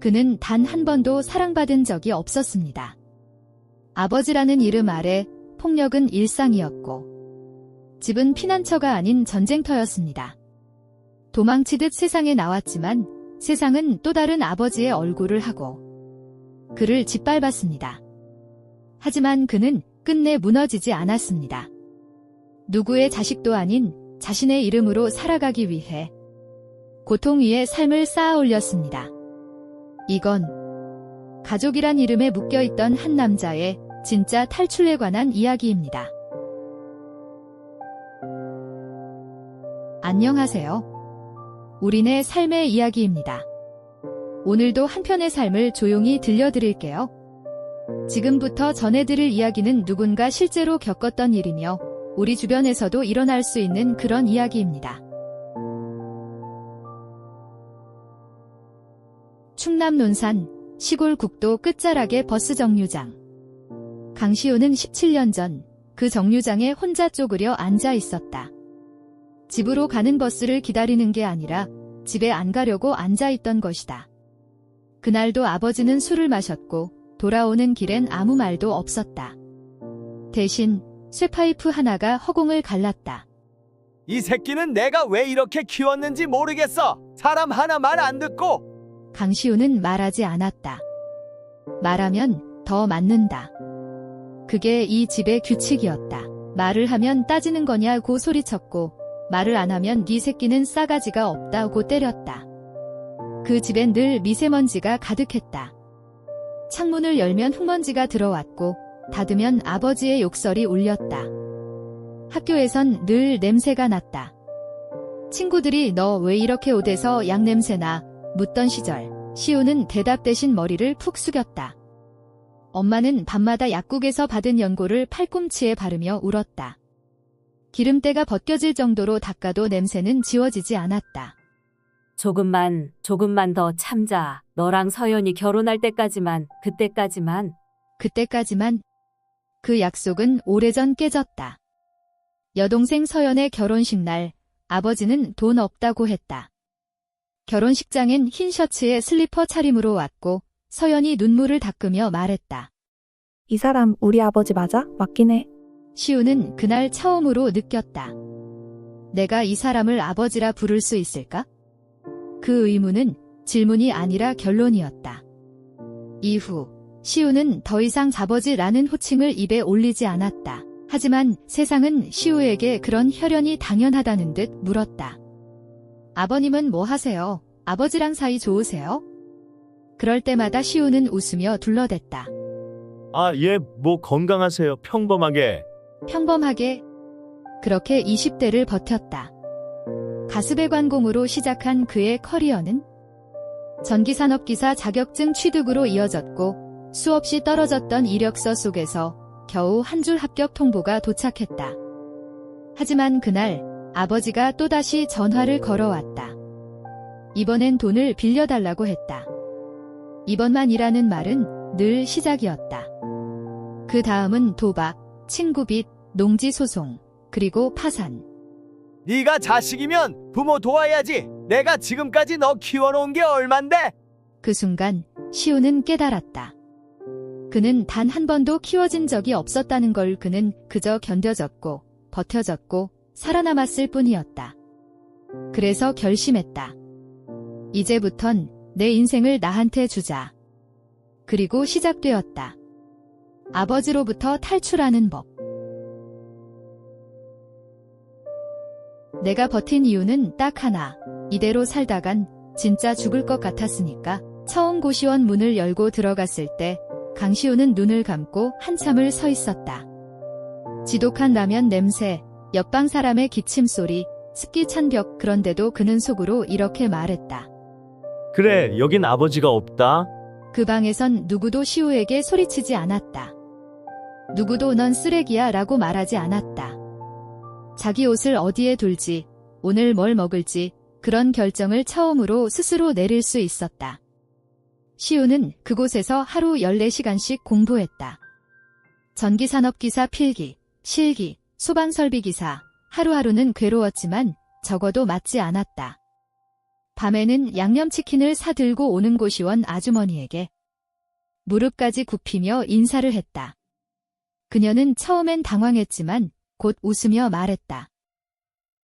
그는 단 한 번도 사랑받은 적이 없었습니다. 아버지라는 이름 아래 폭력은 일상이었고 집은 피난처가 아닌 전쟁터였습니다. 도망치듯 세상에 나왔지만 세상은 또 다른 아버지의 얼굴을 하고 그를 짓밟았습니다. 하지만 그는 끝내 무너지지 않았습니다. 누구의 자식도 아닌 자신의 이름으로 살아가기 위해 고통 위에 삶을 쌓아 올렸습니다. 이건 가족이란 이름에 묶여있던 한 남자의 진짜 탈출에 관한 이야기입니다. 안녕하세요. 우리네 삶의 이야기입니다. 오늘도 한편의 삶을 조용히 들려드릴게요. 지금부터 전해드릴 이야기는 누군가 실제로 겪었던 일이며 우리 주변에서도 일어날 수 있는 그런 이야기입니다. 충남 논산 시골 국도 끝자락의 버스 정류장. 강시호는 17년 전 그 정류장에 혼자 쪼그려 앉아 있었다. 집으로 가는 버스를 기다리는 게 아니라 집에 안 가려고 앉아 있던 것이다. 그날도 아버지는 술을 마셨고 돌아오는 길엔 아무 말도 없었다. 대신 쇠파이프 하나가 허공을 갈랐다. 이 새끼는 내가 왜 이렇게 키웠는지 모르겠어. 사람 하나 말 안 듣고. 강시우는 말하지 않았다. 말하면 더 맞는다. 그게 이 집의 규칙이었다. 말을 하면 따지는 거냐고 소리쳤고 말을 안 하면 네 새끼는 싸가지가 없다고 때렸다. 그 집엔 늘 미세먼지가 가득했다. 창문을 열면 흙먼지가 들어왔고 닫으면 아버지의 욕설이 울렸다. 학교에선 늘 냄새가 났다. 친구들이 너 왜 이렇게 옷에서 양 냄새나 묻던 시절 시우는 대답 대신 머리를 푹 숙였다. 엄마는 밤마다 약국에서 받은 연고를 팔꿈치에 바르며 울었다. 기름때가 벗겨질 정도로 닦아도 냄새는 지워지지 않았다. 조금만, 조금만 더 참자. 너랑 서연이 결혼할 때까지만, 그때까지만. 그때까지만 그 약속은 오래전 깨졌다. 여동생 서연의 결혼식 날 아버지는 돈 없다고 했다. 결혼식장엔 흰 셔츠에 슬리퍼 차림으로 왔고 서연이 눈물을 닦으며 말했다. 이 사람 우리 아버지 맞아? 맞긴 해. 시우는 그날 처음으로 느꼈다. 내가 이 사람을 아버지라 부를 수 있을까? 그 의문은 질문이 아니라 결론이었다. 이후 시우는 더 이상 자버지라는 호칭을 입에 올리지 않았다. 하지만 세상은 시우에게 그런 혈연이 당연하다는 듯 물었다. 아버님은 뭐 하세요? 아버지랑 사이 좋으세요? 그럴 때마다 시우는 웃으며 둘러댔다. 아, 예, 뭐 건강하세요. 평범하게. 평범하게 그렇게 20대를 버텼다. 가스배 관공으로 시작한 그의 커리어는 전기산업기사 자격증 취득으로 이어졌고 수없이 떨어졌던 이력서 속에서 겨우 한 줄 합격 통보가 도착했다. 하지만 그날 아버지가 또다시 전화를 걸어왔다. 이번엔 돈을 빌려달라고 했다. 이번만이라는 말은 늘 시작이었다. 그 다음은 도박, 친구빚, 농지 소송, 그리고 파산. 네가 자식이면 부모 도와야지. 내가 지금까지 너 키워놓은 게 얼만데? 그 순간 시우는 깨달았다. 그는 단 한 번도 키워진 적이 없었다는 걸 그는 그저 견뎌졌고 버텨졌고 살아남았을 뿐이었다. 그래서 결심했다. 이제부턴 내 인생을 나한테 주자. 그리고 시작되었다. 아버지로부터 탈출하는 법. 내가 버틴 이유는 딱 하나. 이대로 살다간 진짜 죽을 것 같았으니까 처음 고시원 문을 열고 들어갔을 때 강시우는 눈을 감고 한참을 서 있었다. 지독한 라면 냄새, 옆방 사람의 기침 소리, 습기 찬 벽 그런데도 그는 속으로 이렇게 말했다. 그래, 여긴 아버지가 없다. 그 방에선 누구도 시우에게 소리치지 않았다. 누구도 넌 쓰레기야 라고 말하지 않았다. 자기 옷을 어디에 둘지, 오늘 뭘 먹을지, 그런 결정을 처음으로 스스로 내릴 수 있었다. 시우는 그곳에서 하루 14시간씩 공부했다. 전기산업기사 필기, 실기, 소방설비기사, 하루하루는 괴로웠지만 적어도 맞지 않았다. 밤에는 양념치킨을 사들고 오는 고시원 아주머니에게 무릎까지 굽히며 인사를 했다. 그녀는 처음엔 당황했지만 곧 웃으며 말했다.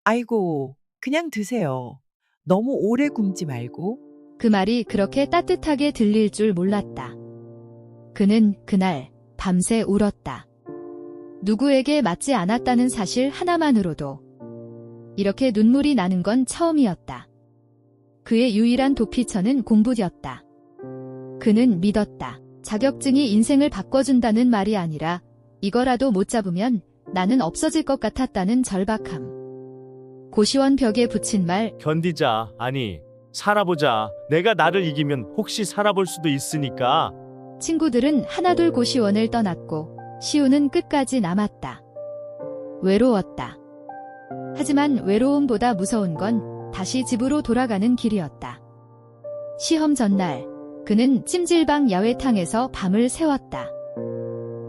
아이고, 그냥 드세요. 너무 오래 굶지 말고. 그 말이 그렇게 따뜻하게 들릴 줄 몰랐다. 그는 그날 밤새 울었다. 누구에게 맞지 않았다는 사실 하나만으로도 이렇게 눈물이 나는 건 처음이었다. 그의 유일한 도피처는 공부였다. 그는 믿었다. 자격증이 인생을 바꿔준다는 말이 아니라 이거라도 못 잡으면 나는 없어질 것 같았다는 절박함. 고시원 벽에 붙인 말 견디자. 아니, 살아보자. 내가 나를 이기면 혹시 살아볼 수도 있으니까. 친구들은 하나둘 고시원을 떠났고 시우는 끝까지 남았다. 외로웠다. 하지만 외로움보다 무서운 건 다시 집으로 돌아가는 길이었다. 시험 전날 그는 찜질방 야외탕에서 밤을 새웠다.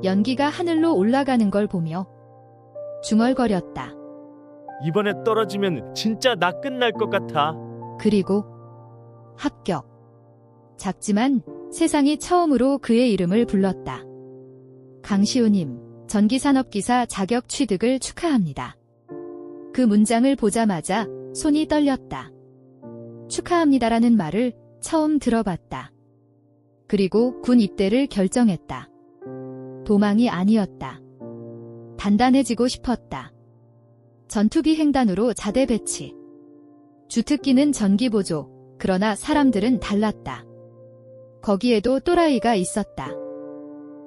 연기가 하늘로 올라가는 걸 보며 중얼거렸다. 이번에 떨어지면 진짜 나 끝날 것 같아. 그리고 합격. 작지만 세상이 처음으로 그의 이름을 불렀다. 강시우님, 전기산업기사 자격 취득을 축하합니다. 그 문장을 보자마자 손이 떨렸다. 축하합니다라는 말을 처음 들어봤다. 그리고 군 입대를 결정했다. 도망이 아니었다. 단단해지고 싶었다. 전투기 횡단으로 자대 배치. 주특기는 전기 보조. 그러나 사람들은 달랐다. 거기에도 또라이가 있었다.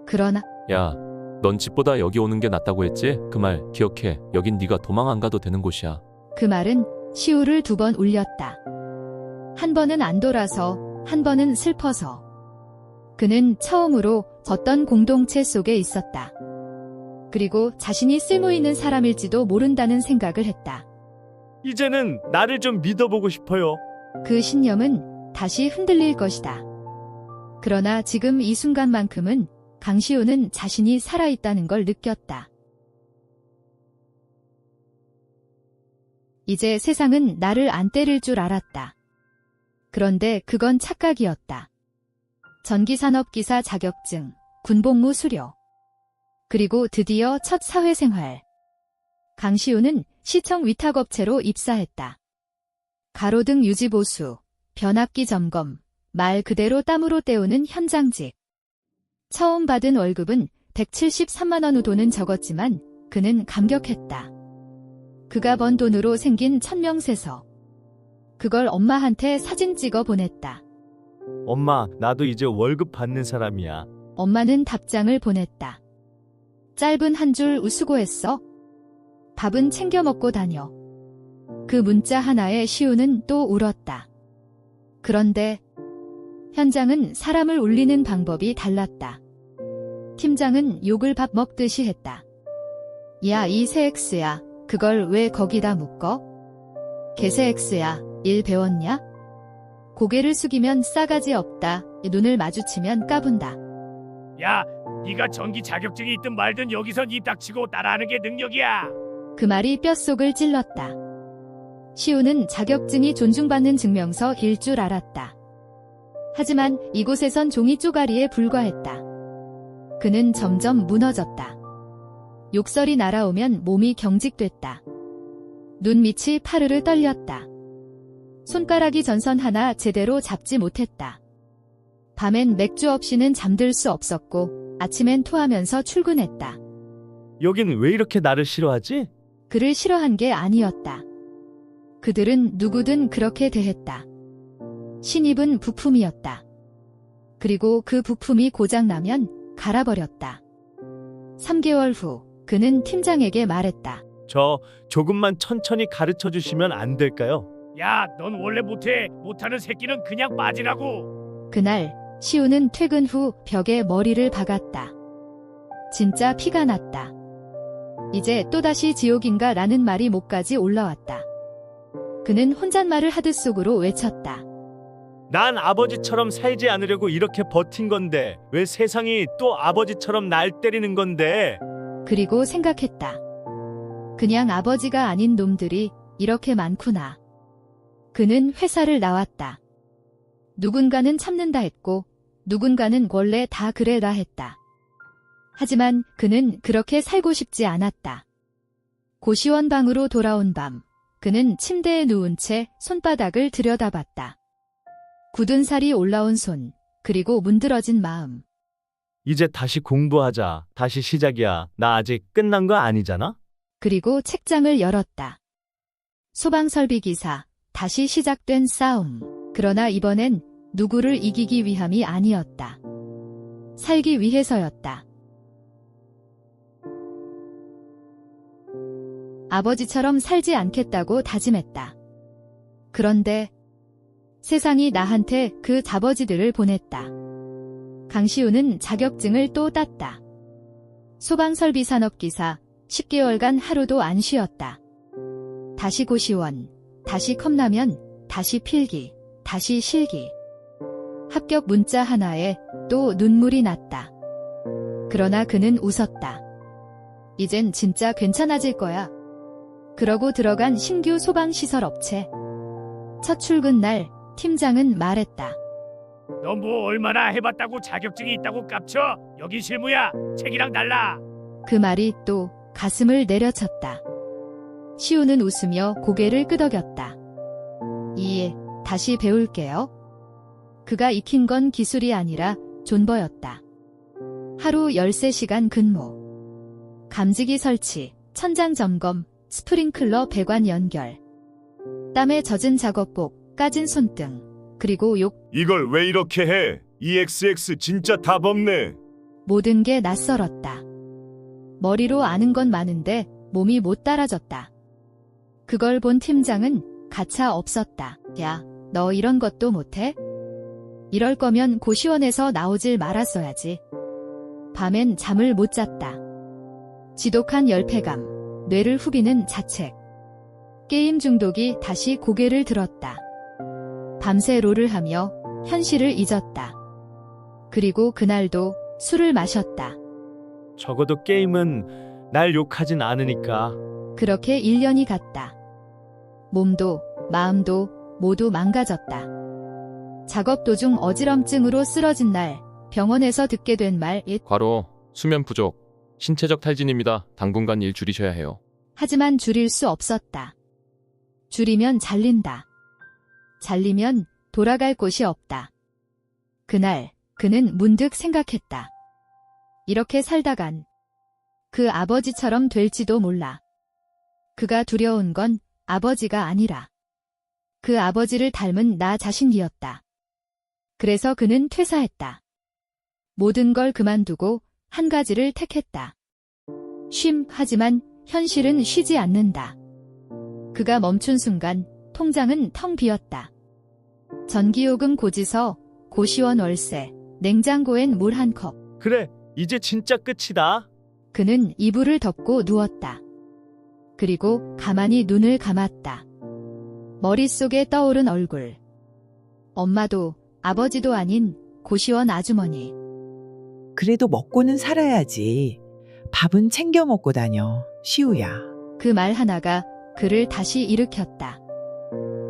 그러나 야, 넌 집보다 여기 오는 게 낫다고 했지? 그 말 기억해. 여긴 네가 도망 안 가도 되는 곳이야. 그 말은 시우를 두 번 울렸다. 한 번은 안 돌아서, 한 번은 슬퍼서. 그는 처음으로 어떤 공동체 속에 있었다. 그리고 자신이 쓸모 있는 사람일지도 모른다는 생각을 했다. 이제는 나를 좀 믿어보고 싶어요. 그 신념은 다시 흔들릴 것이다. 그러나 지금 이 순간만큼은 강시우는 자신이 살아있다는 걸 느꼈다. 이제 세상은 나를 안 때릴 줄 알았다. 그런데 그건 착각이었다. 전기산업기사 자격증, 군복무 수료. 그리고 드디어 첫 사회생활. 강시우는 시청 위탁업체로 입사했다. 가로등 유지보수, 변압기 점검, 말 그대로 땀으로 때우는 현장직. 처음 받은 월급은 173만원 우도는 적었지만 그는 감격했다. 그가 번 돈으로 생긴 천명세서. 그걸 엄마한테 사진 찍어 보냈다. 엄마, 나도 이제 월급 받는 사람이야. 엄마는 답장을 보냈다. 짧은 한 줄 우수고했어. 밥은 챙겨 먹고 다녀. 그 문자 하나에 시우는 또 울었다. 그런데 현장은 사람을 울리는 방법이 달랐다. 팀장은 욕을 밥 먹듯이 했다. 야, 이 새X야. 그걸 왜 거기다 묶어? 개새 X야. 일 배웠냐? 고개를 숙이면 싸가지 없다. 눈을 마주치면 까분다. 야, 네가 전기 자격증이 있든 말든 여기선 입 닥치고 따라하는 게 능력이야. 그 말이 뼛속을 찔렀다. 시우는 자격증이 존중받는 증명서일 줄 알았다. 하지만 이곳에선 종이 쪼가리에 불과했다. 그는 점점 무너졌다. 욕설이 날아오면 몸이 경직됐다. 눈 밑이 파르르 떨렸다. 손가락이 전선 하나 제대로 잡지 못했다. 밤엔 맥주 없이는 잠들 수 없었고 아침엔 토하면서 출근했다. 여긴 왜 이렇게 나를 싫어하지? 그를 싫어한 게 아니었다. 그들은 누구든 그렇게 대했다. 신입은 부품이었다. 그리고 그 부품이 고장나면 갈아버렸다. 3개월 후 그는 팀장에게 말했다. 저 조금만 천천히 가르쳐 주시면 안 될까요? 야, 넌 원래 못해. 못하는 새끼는 그냥 빠지라고. 그날 시우는 퇴근 후 벽에 머리를 박았다. 진짜 피가 났다. 이제 또다시 지옥인가 라는 말이 목까지 올라왔다. 그는 혼잣말을 하듯 속으로 외쳤다. 난 아버지처럼 살지 않으려고 이렇게 버틴 건데 왜 세상이 또 아버지처럼 날 때리는 건데? 그리고 생각했다. 그냥 아버지가 아닌 놈들이 이렇게 많구나. 그는 회사를 나왔다. 누군가는 참는다 했고, 누군가는 원래 다 그래라 했다. 하지만 그는 그렇게 살고 싶지 않았다. 고시원 방으로 돌아온 밤, 그는 침대에 누운 채 손바닥을 들여다봤다. 굳은 살이 올라온 손, 그리고 문드러진 마음. 이제 다시 공부하자. 다시 시작이야. 나 아직 끝난 거 아니잖아? 그리고 책장을 열었다. 소방설비 기사, 다시 시작된 싸움. 그러나 이번엔 누구를 이기기 위함이 아니었다. 살기 위해서였다. 아버지처럼 살지 않겠다고 다짐했다. 그런데 세상이 나한테 그 아버지들을 보냈다. 강시우는 자격증을 또 땄다. 소방설비 산업기사 10개월간 하루도 안 쉬었다. 다시 고시원, 다시 컵라면, 다시 필기, 다시 실기. 합격 문자 하나에 또 눈물이 났다. 그러나 그는 웃었다. 이젠 진짜 괜찮아질 거야. 그러고 들어간 신규 소방시설 업체. 첫 출근 날 팀장은 말했다. 너 뭐 얼마나 해봤다고 자격증이 있다고 깝쳐? 여기 실무야. 책이랑 달라. 그 말이 또 가슴을 내려쳤다. 시우는 웃으며 고개를 끄덕였다. 이, 다시 배울게요. 그가 익힌 건 기술이 아니라 존버였다. 하루 13시간 근무. 감지기 설치, 천장 점검, 스프링클러 배관 연결. 땀에 젖은 작업복, 까진 손등, 그리고 욕, 이걸 왜 이렇게 해? EXX 진짜 답 없네. 모든 게 낯설었다. 머리로 아는 건 많은데 몸이 못 따라졌다. 그걸 본 팀장은 가차 없었다. 야, 너 이런 것도 못해? 이럴 거면 고시원에서 나오질 말았어야지. 밤엔 잠을 못 잤다. 지독한 열패감, 뇌를 후비는 자책. 게임 중독이 다시 고개를 들었다. 밤새 롤을 하며 현실을 잊었다. 그리고 그날도 술을 마셨다. 적어도 게임은 날 욕하진 않으니까. 그렇게 1년이 갔다. 몸도 마음도 모두 망가졌다. 작업 도중 어지럼증으로 쓰러진 날 병원에서 듣게 된 말, 잇. 과로 수면 부족 신체적 탈진입니다. 당분간 일 줄이셔야 해요. 하지만 줄일 수 없었다. 줄이면 잘린다. 잘리면 돌아갈 곳이 없다. 그날 그는 문득 생각했다. 이렇게 살다간 그 아버지처럼 될지도 몰라. 그가 두려운 건 아버지가 아니라 그 아버지를 닮은 나 자신이었다. 그래서 그는 퇴사했다. 모든 걸 그만두고 한 가지를 택했다. 쉼, 하지만 현실은 쉬지 않는다. 그가 멈춘 순간 통장은 텅 비었다. 전기요금 고지서, 고시원 월세, 냉장고엔 물 한 컵. 그래, 이제 진짜 끝이다. 그는 이불을 덮고 누웠다. 그리고 가만히 눈을 감았다. 머릿속에 떠오른 얼굴. 엄마도 아버지도 아닌 고시원 아주머니. 그래도 먹고는 살아야지. 밥은 챙겨 먹고 다녀. 시우야. 그 말 하나가 그를 다시 일으켰다.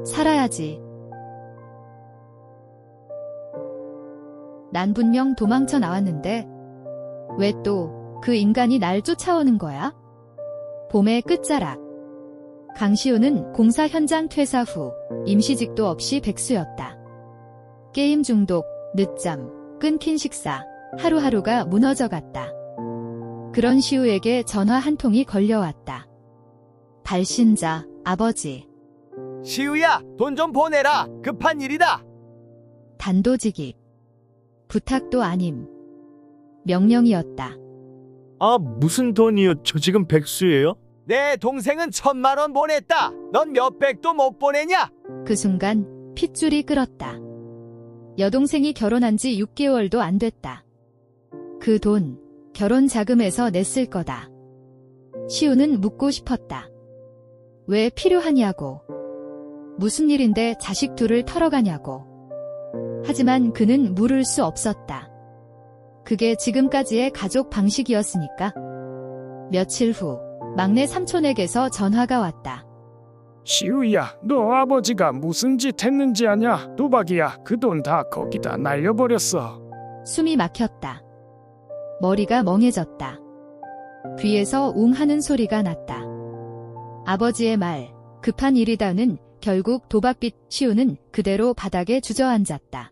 살아야지. 난 분명 도망쳐 나왔는데 왜 또 그 인간이 날 쫓아오는 거야? 봄의 끝자락. 강시우는 공사 현장 퇴사 후 임시직도 없이 백수였다. 게임 중독, 늦잠, 끊긴 식사, 하루하루가 무너져 갔다. 그런 시우에게 전화 한 통이 걸려왔다. 발신자, 아버지, 시우야, 돈 좀 보내라. 급한 일이다. 단도직입. 부탁도 아님. 명령이었다. 아, 무슨 돈이요? 저 지금 백수예요? 내 동생은 천만 원 보냈다. 넌 몇백도 못 보내냐? 그 순간 핏줄이 끓었다. 여동생이 결혼한 지 6개월도 안 됐다. 그 돈, 결혼 자금에서 냈을 거다. 시우는 묻고 싶었다. 왜 필요하냐고. 무슨 일인데 자식 둘을 털어가냐고. 하지만 그는 물을 수 없었다. 그게 지금까지의 가족 방식이었으니까. 며칠 후, 막내 삼촌에게서 전화가 왔다. 시우야, 너 아버지가 무슨 짓 했는지 아냐? 도박이야. 그 돈 다 거기다 날려버렸어. 숨이 막혔다. 머리가 멍해졌다. 귀에서 웅 하는 소리가 났다. 아버지의 말, 급한 일이다는 결국 도박빚 시우는 그대로 바닥에 주저앉았다.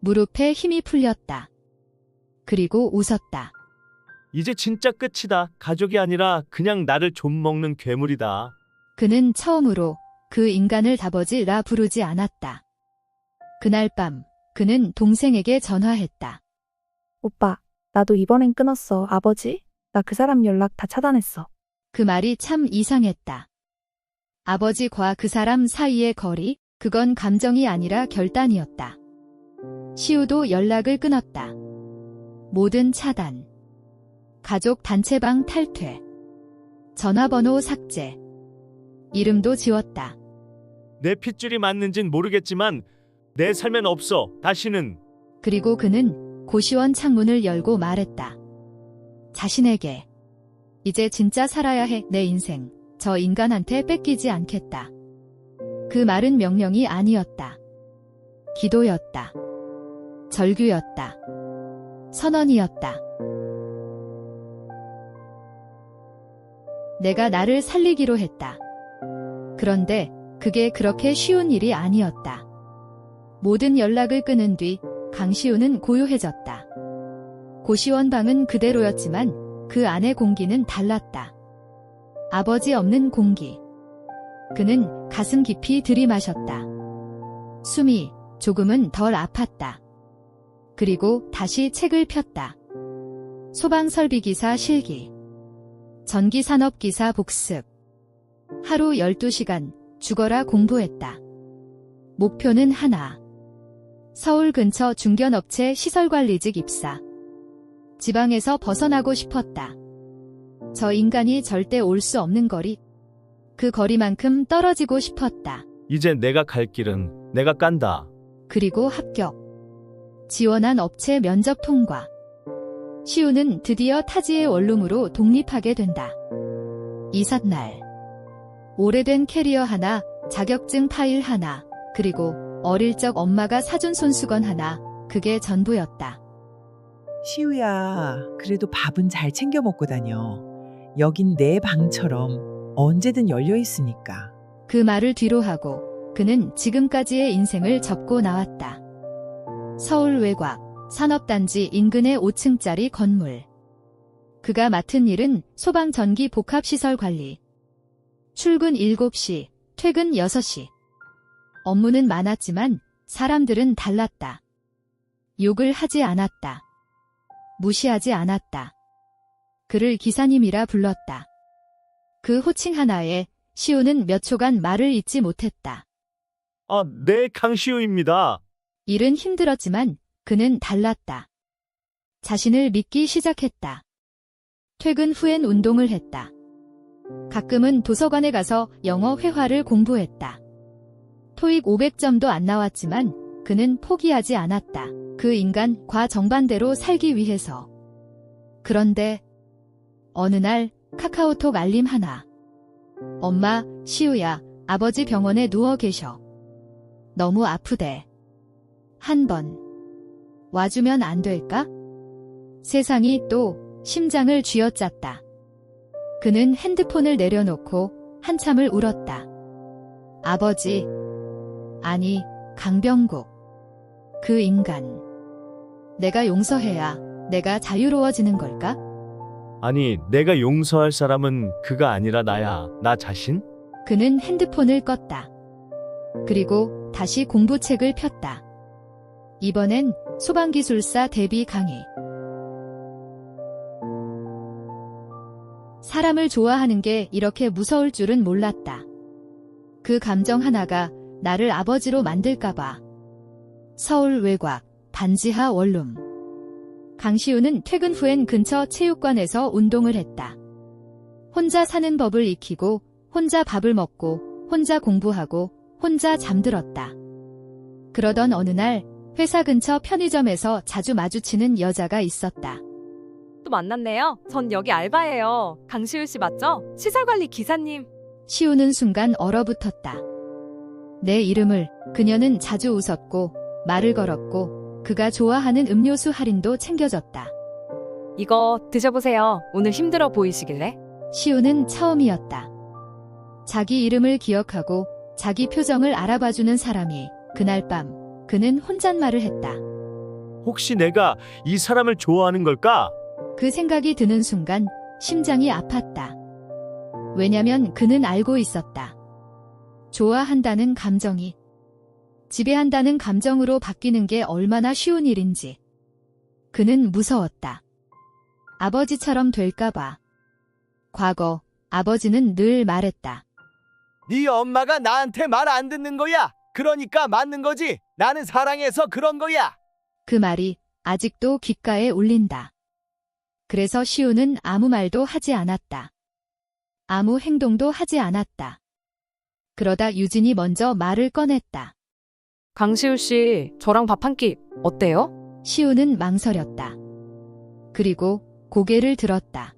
무릎에 힘이 풀렸다. 그리고 웃었다. 이제 진짜 끝이다. 가족이 아니라 그냥 나를 좀 먹는 괴물이다. 그는 처음으로 그 인간을 아버지라 부르지 않았다. 그날 밤, 그는 동생에게 전화했다. 오빠, 나도 이번엔 끊었어. 아버지? 나 그 사람 연락 다 차단했어. 그 말이 참 이상했다. 아버지과 그 사람 사이의 거리, 그건 감정이 아니라 결단이었다. 시우도 연락을 끊었다. 모든 차단. 가족 단체방 탈퇴. 전화번호 삭제. 이름도 지웠다. 내 핏줄이 맞는진 모르겠지만 내 삶엔 없어. 다시는 그리고 그는 고시원 창문을 열고 말했다. 자신에게. 이제 진짜 살아야 해, 내 인생. 저 인간한테 뺏기지 않겠다. 그 말은 명령이 아니었다. 기도였다. 절규였다. 선언이었다. 내가 나를 살리기로 했다. 그런데 그게 그렇게 쉬운 일이 아니었다. 모든 연락을 끊은 뒤 강시우는 고요해졌다. 고시원 방은 그대로였지만 그 안의 공기는 달랐다. 아버지 없는 공기. 그는 가슴 깊이 들이마셨다. 숨이 조금은 덜 아팠다. 그리고 다시 책을 폈다. 소방설비기사 실기. 전기산업기사 복습. 하루 12시간 죽어라 공부했다. 목표는 하나. 서울 근처 중견업체 시설관리직 입사. 지방에서 벗어나고 싶었다. 저 인간이 절대 올 수 없는 거리. 그 거리만큼 떨어지고 싶었다. 이제 내가 갈 길은 내가 깐다. 그리고 합격. 지원한 업체 면접 통과. 시우는 드디어 타지의 원룸으로 독립하게 된다. 이삿날. 오래된 캐리어 하나, 자격증 파일 하나, 그리고 어릴 적 엄마가 사준 손수건 하나, 그게 전부였다. 시우야, 그래도 밥은 잘 챙겨 먹고 다녀. 여긴 내 방처럼 언제든 열려 있으니까. 그 말을 뒤로 하고 그는 지금까지의 인생을 접고 나왔다. 서울 외곽 산업단지 인근의 5층짜리 건물. 그가 맡은 일은 소방 전기 복합 시설 관리. 출근 7시, 퇴근 6시. 업무는 많았지만 사람들은 달랐다. 욕을 하지 않았다. 무시하지 않았다. 그를 기사님이라 불렀다. 그 호칭 하나에 시우는 몇 초간 말을 잇지 못했다. 아, 네, 강시우입니다. 일은 힘들었지만 그는 달랐다. 자신을 믿기 시작했다. 퇴근 후엔 운동을 했다. 가끔은 도서관에 가서 영어 회화를 공부했다. 토익 500점도 안 나왔지만 그는 포기하지 않았다. 그 인간과 정반대로 살기 위해서. 그런데 어느 날 카카오톡 알림 하나. 엄마, 시우야, 아버지 병원에 누워 계셔. 너무 아프대. 한 번. 와주면 안 될까? 세상이 또 심장을 쥐어짰다. 그는 핸드폰을 내려놓고 한참을 울었다. 아버지. 아니, 강병국. 그 인간. 내가 용서해야 내가 자유로워지는 걸까? 아니, 내가 용서할 사람은 그가 아니라 나야. 나 자신? 그는 핸드폰을 껐다. 그리고 다시 공부책을 폈다. 이번엔 소방기술사 대비 강의. 사람을 좋아하는 게 이렇게 무서울 줄은 몰랐다. 그 감정 하나가 나를 아버지로 만들까봐. 서울 외곽, 반지하 원룸. 강시우는 퇴근 후엔 근처 체육관에서 운동을 했다. 혼자 사는 법을 익히고, 혼자 밥을 먹고, 혼자 공부하고, 혼자 잠들었다. 그러던 어느 날, 회사 근처 편의점에서 자주 마주치는 여자가 있었다. 또 만났네요. 전 여기 알바예요. 강시우 씨 맞죠? 시설관리 기사님. 시우는 순간 얼어붙었다. 내 이름을 그녀는 자주 웃었고 말을 걸었고 그가 좋아하는 음료수 할인도 챙겨줬다. 이거 드셔보세요. 오늘 힘들어 보이시길래. 시우는 처음이었다. 자기 이름을 기억하고 자기 표정을 알아봐주는 사람이 그날 밤 그는 혼잣말을 했다. 혹시 내가 이 사람을 좋아하는 걸까? 그 생각이 드는 순간 심장이 아팠다. 왜냐면 그는 알고 있었다. 좋아한다는 감정이 지배한다는 감정으로 바뀌는 게 얼마나 쉬운 일인지. 그는 무서웠다. 아버지처럼 될까봐. 과거 아버지는 늘 말했다. 네 엄마가 나한테 말 안 듣는 거야. 그러니까 맞는 거지. 나는 사랑해서 그런 거야. 그 말이 아직도 귓가에 울린다. 그래서 시우는 아무 말도 하지 않았다. 아무 행동도 하지 않았다. 그러다 유진이 먼저 말을 꺼냈다. 강시우 씨, 저랑 밥 한 끼 어때요? 시우는 망설였다. 그리고 고개를 들었다.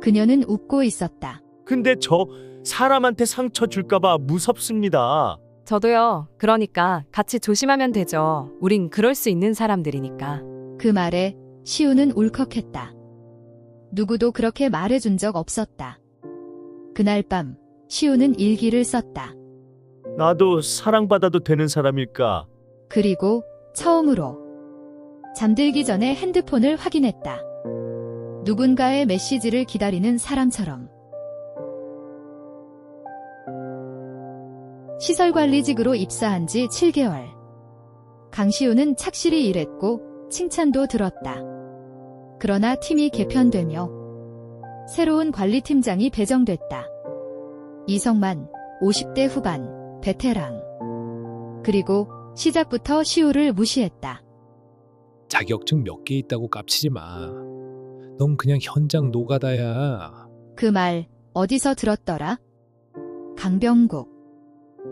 그녀는 웃고 있었다. 근데 저 사람한테 상처 줄까봐 무섭습니다. 저도요. 그러니까 같이 조심하면 되죠. 우린 그럴 수 있는 사람들이니까. 그 말에 시우는 울컥했다. 누구도 그렇게 말해준 적 없었다. 그날 밤 시우는 일기를 썼다. 나도 사랑받아도 되는 사람일까? 그리고 처음으로 잠들기 전에 핸드폰을 확인했다. 누군가의 메시지를 기다리는 사람처럼. 시설관리직으로 입사한 지 7개월. 강시우는 착실히 일했고 칭찬도 들었다. 그러나 팀이 개편되며 새로운 관리팀장이 배정됐다. 이성만, 50대 후반, 베테랑. 그리고 시작부터 시우를 무시했다. 자격증 몇 개 있다고 깝치지 마. 넌 그냥 현장 노가다야. 그 말 어디서 들었더라? 강병국.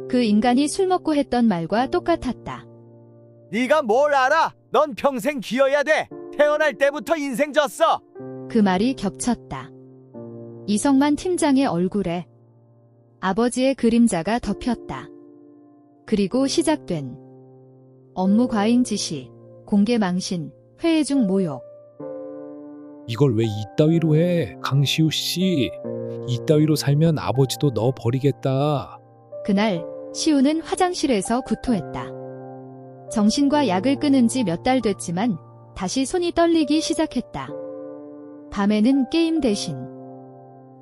그 인간이 술 먹고 했던 말과 똑같았다. 네가 뭘 알아? 넌 평생 기어야 돼. 태어날 때부터 인생 졌어. 그 말이 겹쳤다. 이성만 팀장의 얼굴에 아버지의 그림자가 덮였다. 그리고 시작된 업무 과잉 지시, 공개 망신, 회의 중 모욕. 이걸 왜 이따위로 해? 강시우 씨. 이따위로 살면 아버지도 너 버리겠다. 그날 시우는 화장실에서 구토했다. 정신과 약을 끊은 지 몇 달 됐지만 다시 손이 떨리기 시작했다. 밤에는 게임 대신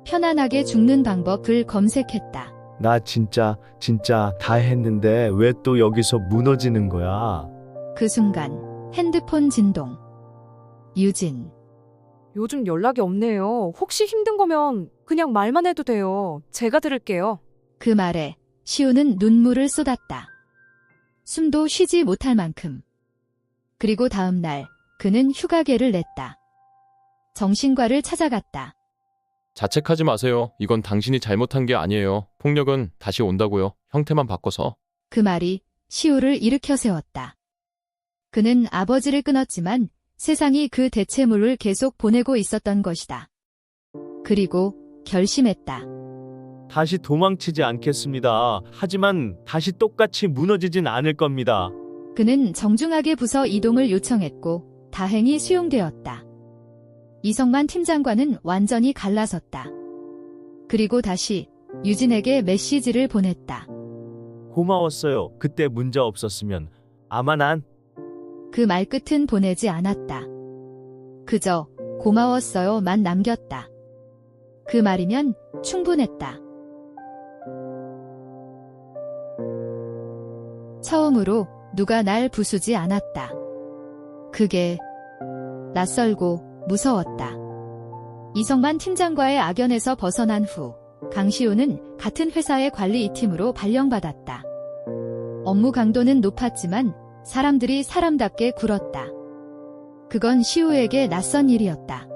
편안하게 죽는 방법을 검색했다. 나 진짜 진짜 다 했는데 왜 또 여기서 무너지는 거야? 그 순간 핸드폰 진동. 유진. 요즘 연락이 없네요. 혹시 힘든 거면 그냥 말만 해도 돼요. 제가 들을게요. 그 말에 시우는 눈물을 쏟았다. 숨도 쉬지 못할 만큼. 그리고 다음 날 그는 휴가계를 냈다. 정신과를 찾아갔다. 자책하지 마세요. 이건 당신이 잘못한 게 아니에요. 폭력은 다시 온다고요. 형태만 바꿔서. 그 말이 시우를 일으켜 세웠다. 그는 아버지를 끊었지만 세상이 그 대체물을 계속 보내고 있었던 것이다. 그리고 결심했다. 다시 도망치지 않겠습니다. 하지만 다시 똑같이 무너지진 않을 겁니다. 그는 정중하게 부서 이동을 요청했고 다행히 수용되었다. 이성만 팀장과는 완전히 갈라섰다. 그리고 다시 유진에게 메시지를 보냈다. 고마웠어요. 그때 문제 없었으면 아마 난 그 말끝은 보내지 않았다. 그저 고마웠어요만 남겼다. 그 말이면 충분했다. 처음으로 누가 날 부수지 않았다. 그게 낯설고 무서웠다. 이성만 팀장과의 악연에서 벗어난 후 강시우는 같은 회사의 관리 2팀으로 발령받았다. 업무 강도는 높았지만 사람들이 사람답게 굴었다. 그건 시우에게 낯선 일이었다.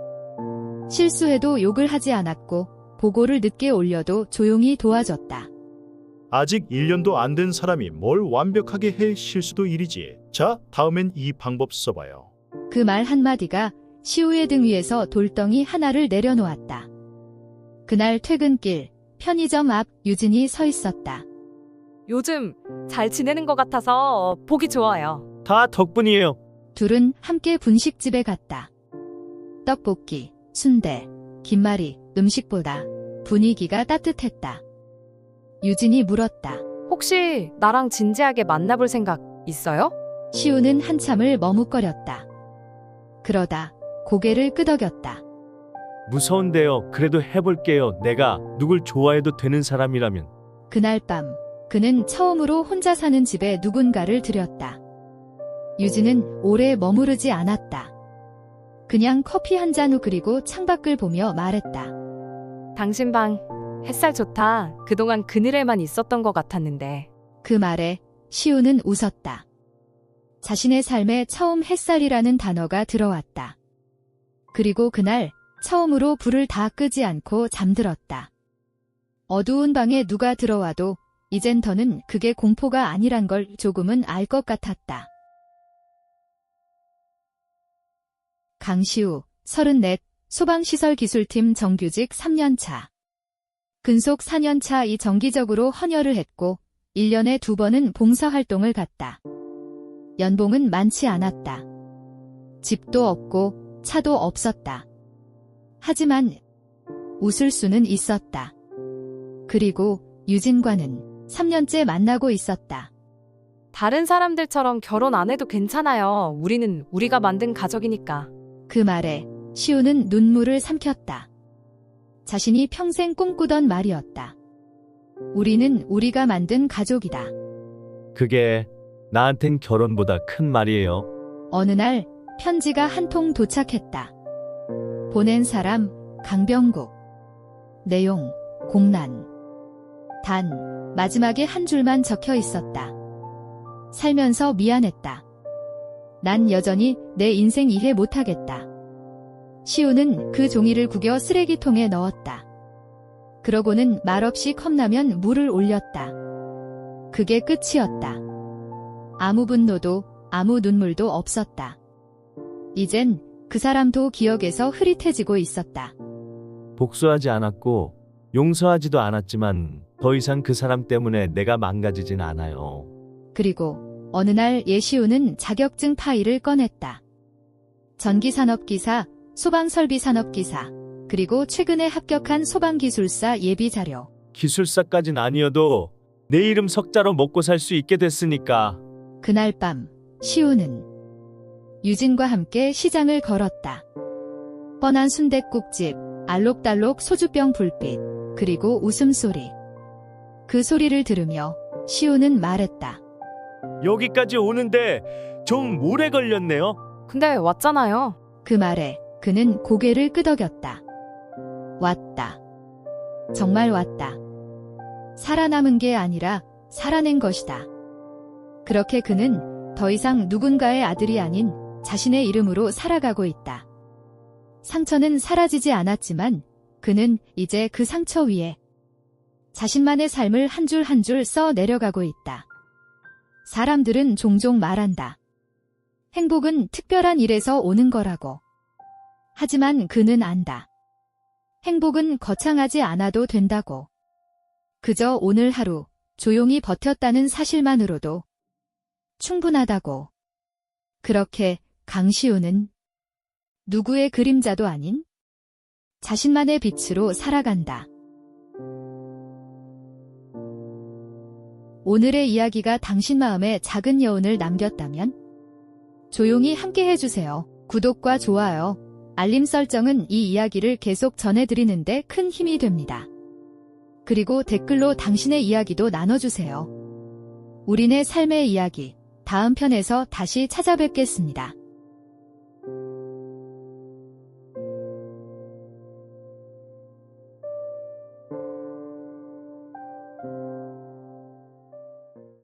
실수해도 욕을 하지 않았고 보고를 늦게 올려도 조용히 도와줬다. 아직 1년도 안 된 사람이 뭘 완벽하게 해 실수도 일이지. 자, 다음엔 이 방법 써봐요. 그 말 한마디가 시우의 등 위에서 돌덩이 하나를 내려놓았다. 그날 퇴근길 편의점 앞 유진이 서 있었다. 요즘 잘 지내는 것 같아서 보기 좋아요. 다 덕분이에요. 둘은 함께 분식집에 갔다. 떡볶이, 순대, 김말이, 음식보다 분위기가 따뜻했다. 유진이 물었다. 혹시 나랑 진지하게 만나볼 생각 있어요? 시우는 한참을 머뭇거렸다. 그러다 고개를 끄덕였다. 무서운데요. 그래도 해볼게요. 내가 누굴 좋아해도 되는 사람이라면. 그날 밤 그는 처음으로 혼자 사는 집에 누군가를 들였다. 유진은 오래 머무르지 않았다. 그냥 커피 한 잔 후 그리고 창밖을 보며 말했다. 당신 방 햇살 좋다. 그동안 그늘에만 있었던 것 같았는데. 그 말에 시우는 웃었다. 자신의 삶에 처음 햇살이라는 단어가 들어왔다. 그리고 그날 처음으로 불을 다 끄지 않고 잠들었다. 어두운 방에 누가 들어와도 이젠 더는 그게 공포가 아니란 걸 조금은 알 것 같았다. 강시우, 34, 소방시설 기술팀 정규직 3년차. 근속 4년차 이 정기적으로 헌혈을 했고 1년에 두 번은 봉사활동을 갔다. 연봉은 많지 않았다. 집도 없고 차도 없었다. 하지만 웃을 수는 있었다. 그리고 유진과는 3년째 만나고 있었다. 다른 사람들처럼 결혼 안 해도 괜찮아요. 우리는 우리가 만든 가족이니까. 그 말에 시우는 눈물을 삼켰다. 자신이 평생 꿈꾸던 말이었다. 우리는 우리가 만든 가족이다. 그게 나한텐 결혼보다 큰 말이에요. 어느 날 편지가 한 통 도착했다. 보낸 사람 강병국. 내용 공란. 단 마지막에 한 줄만 적혀 있었다. 살면서 미안했다. 난 여전히 내 인생 이해 못하겠다. 시우는 그 종이를 구겨 쓰레기통에 넣었다. 그러고는 말없이 컵라면 물을 올렸다. 그게 끝이었다. 아무 분노도 아무 눈물도 없었다. 이젠 그 사람도 기억에서 흐릿해지고 있었다. 복수하지 않았고 용서하지도 않았지만 더 이상 그 사람 때문에 내가 망가지진 않아요. 그리고 어느 날 예시우는 자격증 파일을 꺼냈다. 전기산업기사, 소방설비산업기사, 그리고 최근에 합격한 소방기술사 예비자료. 기술사까진 아니어도 내 이름 석자로 먹고 살 수 있게 됐으니까 그날 밤 시우는 유진과 함께 시장을 걸었다. 뻔한 순댓국집, 알록달록 소주병 불빛, 그리고 웃음소리. 그 소리를 들으며 시우는 말했다. 여기까지 오는데 좀 오래 걸렸네요. 근데 왔잖아요. 그 말에 그는 고개를 끄덕였다. 왔다. 정말 왔다. 살아남은 게 아니라 살아낸 것이다. 그렇게 그는 더 이상 누군가의 아들이 아닌 자신의 이름으로 살아가고 있다. 상처는 사라지지 않았지만 그는 이제 그 상처 위에 자신만의 삶을 한 줄 한 줄 써 내려가고 있다. 사람들은 종종 말한다. 행복은 특별한 일에서 오는 거라고. 하지만 그는 안다. 행복은 거창하지 않아도 된다고. 그저 오늘 하루 조용히 버텼다는 사실만으로도 충분하다고. 그렇게 강시우는 누구의 그림자도 아닌 자신만의 빛으로 살아간다. 오늘의 이야기가 당신 마음에 작은 여운을 남겼다면 조용히 함께 해주세요. 구독과 좋아요, 알림 설정은 이 이야기를 계속 전해드리는데 큰 힘이 됩니다. 그리고 댓글로 당신의 이야기도 나눠주세요. 우리네 삶의 이야기 다음 편에서 다시 찾아뵙겠습니다.